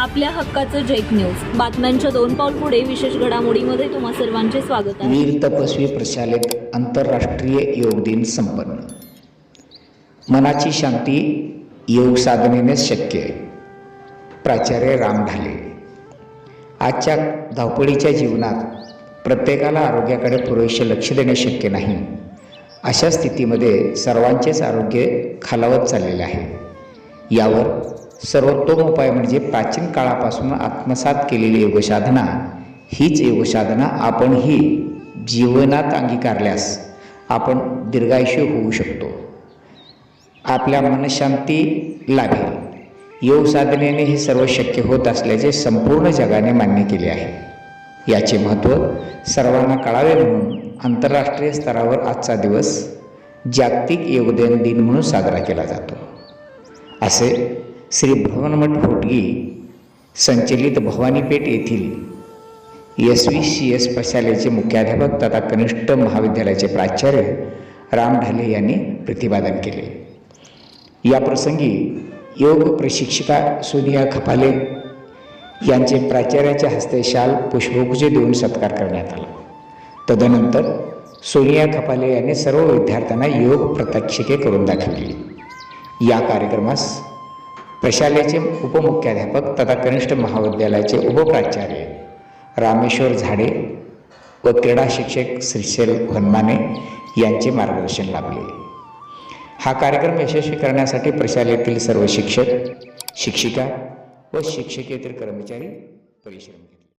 आपल्या हक्काचं Jack news बातम्यांच्या दोन पाऊल पुढे विशेष घडामोडीमध्ये तुम्हा सर्वांचे स्वागत आहे. वीर तपस्वी प्रशालेत आंतरराष्ट्रीय योग दिन संपन्न. मनाची शांती योग साधनेनेच शक्य आहे. प्राचार्य राम ढाले. आजच्या धावपळीच्या जीवनात प्रत्येकाला आरोग्याकडे पुरेसे लक्ष देणे शक्य नाही. अशा स्थितीमध्ये सर्वांचेच आरोग्य खालावत चाललेले आहे. यावर सर्वोत्तम उपाय म्हणजे प्राचीन काळापासून आत्मसात केलेली योगसाधना. हीच योगसाधना आपणही जीवनात अंगीकारल्यास आपण दीर्घायुष्य होऊ शकतो. आपल्या मनशांती लाभेल. योग साधनेने हे सर्व शक्य होत असल्याचे संपूर्ण जगाने मान्य केले आहे. याचे महत्त्व सर्वांना कळावे म्हणून आंतरराष्ट्रीय स्तरावर आजचा दिवस जागतिक योगदान दिन म्हणून साजरा केला जातो. असे श्री भवनमठ फोटगी संचलित भवानीपेठ येथील एस व्ही सी एस प्रशालेचे मुख्याध्यापक तथा कनिष्ठ महाविद्यालयाचे प्राचार्य राम ढाले यांनी प्रतिपादन केले. या प्रसंगी योग प्रशिक्षिका सोनिया खपाले यांचे प्राचार्याच्या हस्ते शाल पुष्पगुच्छ देऊन सत्कार करण्यात आला. तदनंतर सोनिया खपाले यांनी सर्व विद्यार्थ्यांना योग प्रत्यक्षिके करून दाखविली. या कार्यक्रमास प्रशालेचे उपमुख्याध्यापक तथा कनिष्ठ महाविद्यालयाचे उपप्राचार्य रामेश्वर झाडे व क्रीडा शिक्षक श्रीशैल हनुमाने यांचे मार्गदर्शन लाभले. हा कार्यक्रम यशस्वी करण्यासाठी प्रशालेतील सर्व शिक्षक शिक्षिका व शिक्षकेतर कर्मचारी परिश्रम घेतले